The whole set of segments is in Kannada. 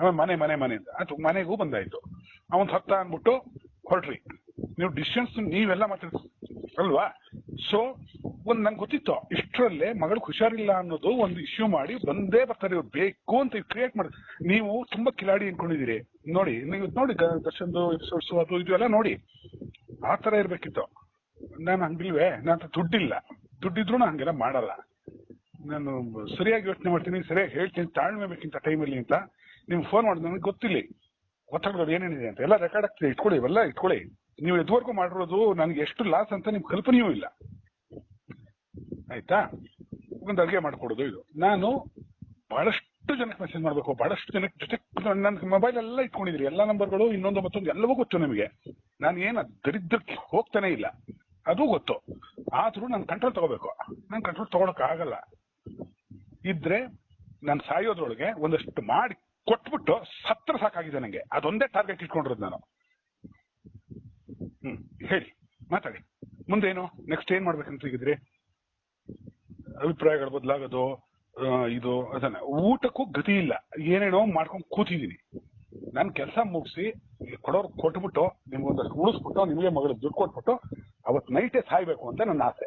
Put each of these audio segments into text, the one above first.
ಆಮೇಲೆ ಮನೆ ಮನೆ ಮನೆ ಅಂತ. ಆಯ್ತು, ಮನೆಗೂ ಬಂದಾಯ್ತು. ಅವನ್ ಹತ್ತ ಅಂದ್ಬಿಟ್ಟು ಹೊರಟ್ರಿ. ನೀವು ಡಿಸ್ಟೆನ್ಸ್ ನೀವೆಲ್ಲ ಮಾತಾಡ್ ಅಲ್ವಾ? ಸೊ ಒಂದ್ ನಂಗೆ ಗೊತ್ತಿತ್ತು. ಇಷ್ಟರಲ್ಲೇ ಮಗಳು ಹುಷಾರಿಲ್ಲ ಅನ್ನೋದು ಒಂದು ಇಶ್ಯೂ ಮಾಡಿ ಬಂದೇ ಬರ್ತಾರೆ ಇವ್ರು. ಬೇಕು ಅಂತ ಕ್ರಿಯೇಟ್ ಮಾಡಿ, ನೀವು ತುಂಬಾ ಕಿಲಾಡಿ ಅನ್ಕೊಂಡಿದೀರಿ ನೋಡಿ, ನೀವು ನೋಡಿ ದರ್ಶನ್ ದರ್ಶನ್ದು ಎಪಿಸೋಡ್ಸ್ ಅದು, ಇದು ಎಲ್ಲ ನೋಡಿ. ಆ ತರ ಇರ್ಬೇಕಿತ್ತು. ನಾನು ಹಂಗಿಲ್ವೇ? ನನ್ನ ದುಡ್ಡಿಲ್ಲ. ದುಡ್ಡಿದ್ರು ನಾನು ಹಂಗೆಲ್ಲ ಮಾಡಲ್ಲ. ನಾನು ಸರಿಯಾಗಿ ಯೋಚನೆ ಮಾಡ್ತೀನಿ, ಸರಿಯಾಗಿ ಹೇಳ್ತೀನಿ, ತಾಳ್ಮೆ ಬೇಕಿಂತ ಟೈಮಲ್ಲಿ ಅಂತ. ನಿಮ್ಗೆ ಫೋನ್ ಮಾಡಿದ್ ನನಗೆ ಗೊತ್ತಿಲ್ಲ. ಗೊತ್ತಾಗೋದು ಏನೇನಿದೆ ಅಂತ. ಎಲ್ಲ ರೆಕಾರ್ಡ್ ಆಗ್ತದೆ ಇಟ್ಕೊಳ್ಳಿ, ಇವೆಲ್ಲ ಇಟ್ಕೊಳ್ಳಿ. ನೀವು ಇದುವರೆಗೂ ಮಾಡಿರೋದು ನನಗೆ ಎಷ್ಟು ಲಾಸ್ ಅಂತ ನಿಮ್ ಕಲ್ಪನೆಯೂ ಇಲ್ಲ. ಆಯ್ತಾ? ಒಂದು ಅಡುಗೆ ಮಾಡ್ಕೊಡೋದು ಇದು. ನಾನು ಬಹಳಷ್ಟು ಜನಕ್ಕೆ ಮೆಸೇಜ್ ಮಾಡಬೇಕು. ಬಹಳಷ್ಟು ಜನಕ್ಕೆ ಜೊತೆ ನನ್ನ ಮೊಬೈಲ್ ಎಲ್ಲ ಇಟ್ಕೊಂಡಿದ್ರಿ ಎಲ್ಲ ನಂಬರ್ಗಳು ಇನ್ನೊಂದು ಮತ್ತೊಂದು ಎಲ್ಲವೂ ಗೊತ್ತು ನಿಮಗೆ. ನಾನು ಏನು ದರಿದ್ರಕ್ಕೆ ಹೋಗ್ತಾನೆ ಇಲ್ಲ. ಅದು ಗೊತ್ತು. ಆದ್ರೂ ನಾನು ಕಂಟ್ರೋಲ್ ತಗೋಬೇಕು. ನಾನು ಕಂಟ್ರೋಲ್ ತಗೊಳಕ್ ಆಗಲ್ಲ ಇದ್ರೆ ನಾನು ಸಾಯೋದ್ರೊಳಗೆ ಒಂದಷ್ಟು ಮಾಡಿ ಕೊಟ್ಬಿಟ್ಟು ಸತ್ರ ಸಾಕಾಗಿದೆ ನನಗೆ ಅದೊಂದೇ ಟಾರ್ಗೆಟ್ ಇಟ್ಕೊಂಡಿರೋದು ನಾನು. ಹ್ಮ್, ಹೇಳಿ, ಮಾತಾಡಿ. ಮುಂದೇನು? ನೆಕ್ಸ್ಟ್ ಏನ್ ಮಾಡ್ಬೇಕಂತ ಹೇಗಿದ್ರಿ ಅಭಿಪ್ರಾಯಗಳು ಬದಲಾಗೋದು ಇದು, ಅದನ್ನ. ಊಟಕ್ಕೂ ಗತಿ ಇಲ್ಲ. ಏನೇನೋ ಮಾಡ್ಕೊಂಡು ಕೂತಿದೀನಿ ನಾನು ಕೆಲಸ ಮುಗಿಸಿ, ಕೊಡೋರ್ ಕೊಟ್ಬಿಟ್ಟು, ನಿಮ್ಗೊಂದಷ್ಟು ಉಳಿಸ್ಬಿಟ್ಟು, ನಿಮಗೆ ಮಗಳ ದುಡ್ಡು ಕೊಟ್ಬಿಟ್ಟು, ಅವತ್ ನೈಟೇ ಸಾಯ್ಬೇಕು ಅಂತ ನನ್ನ ಆಸೆ.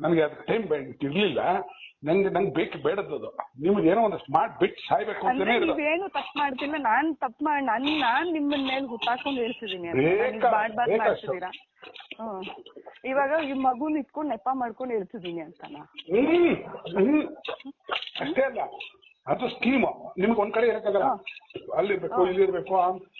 ನನಗೆ ಅದಕ್ಕೆ ಟೈಮ್ ಇರ್ಲಿಲ್ಲ. ನಂಗೆ ನಂಗೆ ಬೇಕು ಬೇಡದ್ದು ನಿಮ್ಗೆ ಏನೋ ಒಂದಷ್ಟು ಸ್ಮಾರ್ಟ್ ಬಿಟ್ ಸಾಯ್ಬೇಕು ಅಂತಾನೆ ನೀವೇನು ತಪ್ಪು ಮಾಡ್ತಿಲ್ಲ ನಾನ್ ತಪ್ಪು ಮಾಡಿ ನನ್ ನಾನ್ ನಿಮ್ಮನ್ ಮೇಲೆ ಹುಟ್ಟಾಕೊಂಡು ಇರ್ಸಿದೀನಿ. ಮಾಡ್ತಿದ್ದೀರಾ? ಹ್ಮ್. ಇವಾಗ ಈ ಮಗುನ್ ಇಟ್ಕೊಂಡು ನೆಪ ಮಾಡ್ಕೊಂಡು ಇರ್ತಿದೀನಿ ಅಂತನಾ? ಅಷ್ಟೇ ಅಲ್ಲ. ಅದು ಸ್ಕೀಮ್ ನಿಮ್ಗೆ ಒಂದ್ ಕಡೆ ಇರಕ್ಕಾಗಲ್ಲ ಅಲ್ಲಿರ್ಬೇಕು ಇಲ್ಲಿರ್ಬೇಕು ಇಲ್ಲಿ ಇದು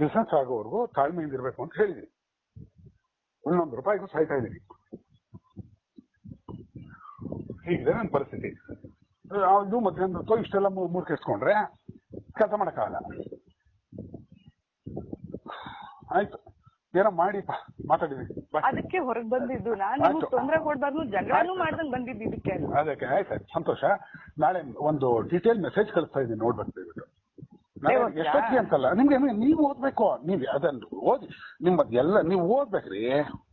ಬಿಸ್ನೆಸ್ ಆಗೋವರೆಗೂ ತಾಳ್ಮೆಯಿಂದ ಇರಬೇಕು ಅಂತ ಹೇಳಿದ್ರಿ ಒಂದೊಂದು ರೂಪಾಯಿಗೂ ಸಾಯ್ತಾ ಇದ್ದೀನಿ ಹೀಗಿದೆ ನನ್ನ ಪರಿಸ್ಥಿತಿ. ಅದು ಮಧ್ಯಾಹ್ನ ತೋ ಇಷ್ಟೆಲ್ಲ ಮೂರ್ ಕೆಡ್ಸ್ಕೊಂಡ್ರೆ ಕೆಲಸ ಮಾಡಕ್ಕಾಗಲ್ಲ. ಆಯ್ತು. ಏನೋ ಮಾಡಿ ಮಾತಾಡಿದ್ವಿ. ಅದಕ್ಕೆ ಹೊರಗ್ ಬಂದಿದ್ದು. ನಾನು. ತೊಂದ್ರೆ ಕೊಡ್ಬಾರ್ದು ಜಗಳನೂ ಮಾಡ್ದಂಗ್ ಬಂದಿದ್ದು ಇದಕ್ಕೆ. ಅದಕ್ಕೆ ಆಯ್ತು ಸಂತೋಷ. ನಾಳೆ ಒಂದು ಡೀಟೇಲ್ ಮೆಸೇಜ್ ಕಳಿಸ್ತಾ ಇದ್ದೀನಿ ನೋಡ್ಬೇಕು ಎಷ್ಟೊತ್ತಿಗೆ ಅಂತಲ್ಲ? ನಿಮ್ಗೆ ನೀವು ಓದ್ಬೇಕು? ನೀವು ಅದನ್ನು ಓದಿ ನಿಮ್ಮದ್ ಎಲ್ಲ ನೀವು ಓದ್ಬೇಕ್ರಿ.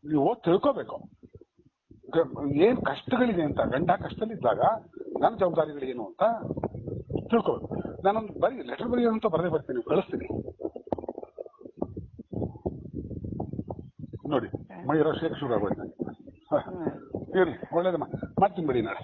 ನೀವು ಓದ್ ತಿಳ್ಕೊಬೇಕು. ಏನ್ ಕಷ್ಟಗಳಿದೆ ಅಂತ ಗಂಡ ಕಷ್ಟದಲ್ಲಿದ್ದಾಗ ನನ್ನ ಜವಾಬ್ದಾರಿಗಳು ಏನು ಅಂತ ತಿಳ್ಕೊಬೇಕು. ನಾನೊಂದು ಬರೀ ಲೆಟರ್ ಬರೆಯೋದು ಅಂತ ಬರದೇ ಬರ್ತೀನಿ ಕಳಿಸ್ತೀನಿ. ನೋಡಿ ಮೈ ಶೇಖರ್ ಶುರು ಆಗೋಯ್ತು ನನಗೆ. ಇರ್ಲಿ ಒಳ್ಳೇದಮ್ಮ. ಮಾಡ್ತೀನಿ ಬಿಡಿ ನಾಳೆ.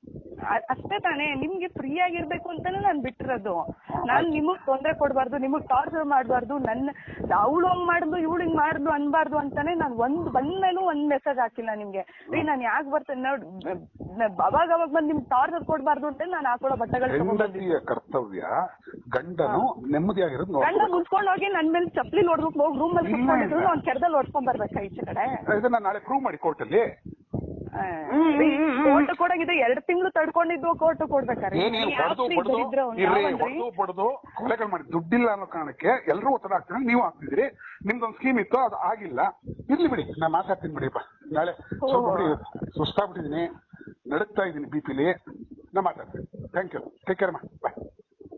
ಅಷ್ಟೇ ತಾನೇ ನಿಮ್ಗೆ ಫ್ರೀ ಆಗಿರ್ಬೇಕು ಅಂತಾನೆ ನಾನ್ ಬಿಟ್ಟಿರೋದು. ನಾನ್ ನಿಮಗ್ ತೊಂದ್ರೆ ಕೊಡ್ಬಾರ್ದು ನಿಮಗ್ ಟಾರ್ಚರ್ ಮಾಡ್ಬಾರ್ದು ನನ್ನ ಅವ್ಳು ಹಂಗ್ ಮಾಡಿದ್ಲು ಇವಳು ಹಿಂಗ್ ಮಾಡಿದ್ಲು ಅನ್ಬಾರ್ದು ಅಂತಾನೆ ನಾನ್ ಒಂದ್ ಬಂದ್ಮೇಲೂ ಒಂದ್ ಮೆಸೇಜ್ ಹಾಕಿಲ್ಲ ನಿಮ್ಗೆ. ರೀ ನಾನ್ ಯಾಕ್ ಬರ್ತೇನೆ ನೋಡ್ ಅವಾಗ ಅವಾಗ ಬಂದ್ ನಿಮ್ಗೆ ಟಾರ್ಚರ್ ಕೊಡ್ಬಾರ್ದು ಅಂತ ನಾನು ಹಾಕೊಳ್ಳೋ ಬಟ್ಟೆಗಳು ಕರ್ತವ್ಯ ಗಂಡನು ನೆಮ್ಮದಿಯಾಗಿರೋದು ಗಂಡ ಮುಚ್ಕೊಂಡ್ ಹೋಗಿ ನನ್ ಮೇಲೆ ಚಪ್ಲಿ ನೋಡ್ಬೇಕು ಹೋಗಿ ರೂಮ್ ಅಲ್ಲಿ ಕುತ್ಕೊಂಡಿದ್ರು. ಅವ್ನ್ ಕೆರದಲ್ಲಿ ಹೊಡ್ಕೊಂಡ್ ಬರ್ಬೇಕಾ ಈಚೆ ಕಡೆ? ನಾಳೆ ಪ್ರೂವ್ ಮಾಡಿ ಕೋರ್ಟಲ್ಲಿ ಕೋರ್ಟ್ ಕೊಡಂಗಿದ್ರೆ ಎರಡ್ ತಿಂಗಳು ತಡ್ಕೊಂಡಿದ್ದು ಕೋರ್ಟ್ ಕೊಡ್ಬೇಕಾರೆ. ಏನೇನು ಹೊಡೆದು ಬಡ್ದು ಇರ್ರಿ ಯಾವನ್ರಿ? ಹೊಡೆದು ಬಡ್ದು ಕೊಲೆಗಳು ಮಾಡಿ. ದುಡ್ಡಿಲ್ಲ ಅನ್ನೋ ಕಾರಣಕ್ಕೆ ಎಲ್ಲರೂ ಒತ್ತಡ ಹಾಕ್ತಾರೆ ನೀವು ಹಾಕ್ತಿದ್ರಿ ನಿಮ್ದೊಂದು ಸ್ಕೀಮ್ ಇತ್ತು ಅದು ಆಗಿಲ್ಲ. ಇರ್ಲಿ ಬಿಡಿ. ನಾ ಮಾತಾಡ್ತೀನಿ ಬಿಡಿಪ್ಪ ನಾಳೆ ಸ್ವಲ್ಪ ಸುಸ್ತಾಗ್ಬಿಟ್ಟಿದೀನಿ. ನಡುಕ್ತಾ ಇದ್ದೀನಿ ಬಿ ಪಿಲಿ ನಾ ಮಾತಾಡ್ತೀನಿ. ಥ್ಯಾಂಕ್ ಯು ಟೇಕ್ ಕೇರ್ ಮಾ. ಬಾಯ್